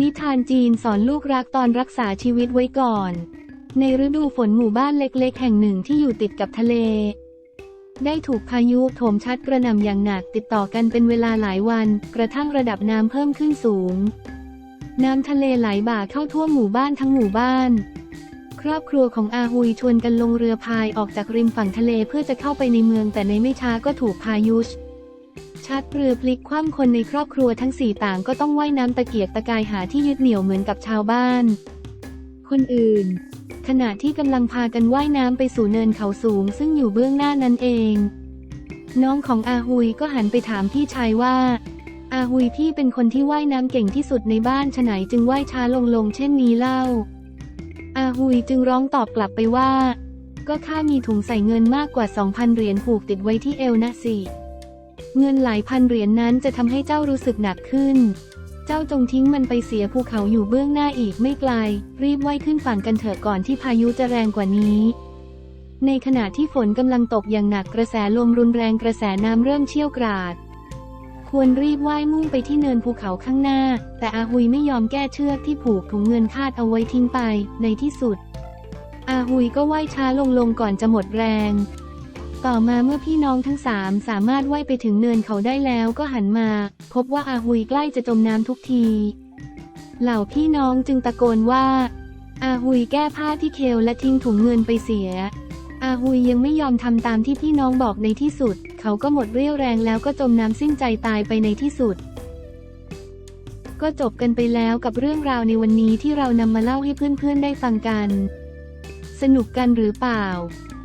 นิทานจีนสอนลูกรักตอนรักษาชีวิตไว้ก่อน ในฤดูฝนหมู่บ้านเล็กๆ แห่งหนึ่งที่อยู่ติดกับทะเล ได้ถูกพายุโถมชัดกระหน่ำอย่างหนักติดต่อกันเป็นเวลาหลายวัน กระทั่งระดับน้ำเพิ่มขึ้นสูง น้ำทะเลไหลบ่าเข้าท่วมหมู่บ้านทั้งหมู่บ้าน ครอบครัวของอาฮุยชวนกันลงเรือพายออกจากริมฝั่งทะเลเพื่อจะเข้าไปในเมืองแต่ในไม่ช้าก็ถูกพายุช ดเรือพลิกคว่ำคนในครอบครัวทั้งสี่ต่างก็ต้องว่ายน้ำตะเกียกตะกายหาที่ยึดเหนี่ยวเหมือนกับชาวบ้าน คนอื่น ขณะที่กำลังพากันว่ายน้ำไปสู่เนินเขาสูง ซึ่งอยู่เบื้องหน้านั้นเอง น้องของอาฮุยก็หันไปถามพี่ชายว่า อาฮุยพี่เป็นคนที่ว่ายน้ำเก่งที่สุดในบ้านฉะไหนจึงว่ายช้าลงลงเช่นนี้เล่า อาฮุยจึงร้องตอบกลับไปว่า ก็ข้ามีถุงใส่เงินมากกว่า 2,000 เหรียญผูกติดไว้ที่เอวนะสิ เงินหลายพันเหรียญนนั้นจะทำให้เจ้ารู้สึกหนักขึ้น เจ้าจงทิ้งมันไปเสียภูเขาอยู่เบื้องหน้าอีกไม่ไกล รีบว่ายขึ้นฝั่งกันเถอะก่อนที่พายุจะแรงกว่านี้ ในขณะที่ฝนกำลังตกอย่างหนักกระแสลมรุนแรงกระแสน้ำเริ่มเชี่ยวกราด ควรรีบว่ายมุ่งไปที่เนินภูเขาข้างหน้า แต่อาฮุยไม่ยอมแก้เชือกที่ผูกถุงเงินคาดเอาไว้ทิ้งไป ในที่สุดอาฮุยก็ว่ายช้าลงลงก่อนจะหมดแรง ต่อมาเมื่อพี่น้องทั้งสามสามารถว่ายไปถึงเนินเขาได้แล้วก็หันมา พบว่าอาฮุยใกล้จะจมน้ำทุกที เหล่าพี่น้องจึงตะโกนว่า อาฮุยแก้ผ้าที่เคลและทิ้งถุงเงินไปเสีย อาฮุยยังไม่ยอมทำตามที่พี่น้องบอกในที่สุด เขาก็หมดเรี่ยวแรงแล้วก็จมน้ำสิ้นใจตายไปในที่สุด ก็จบกันไปแล้วกับเรื่องราวในวันนี้ที่เรานำมาเล่าให้เพื่อนๆได้ฟังกัน สนุกกันหรือเปล่า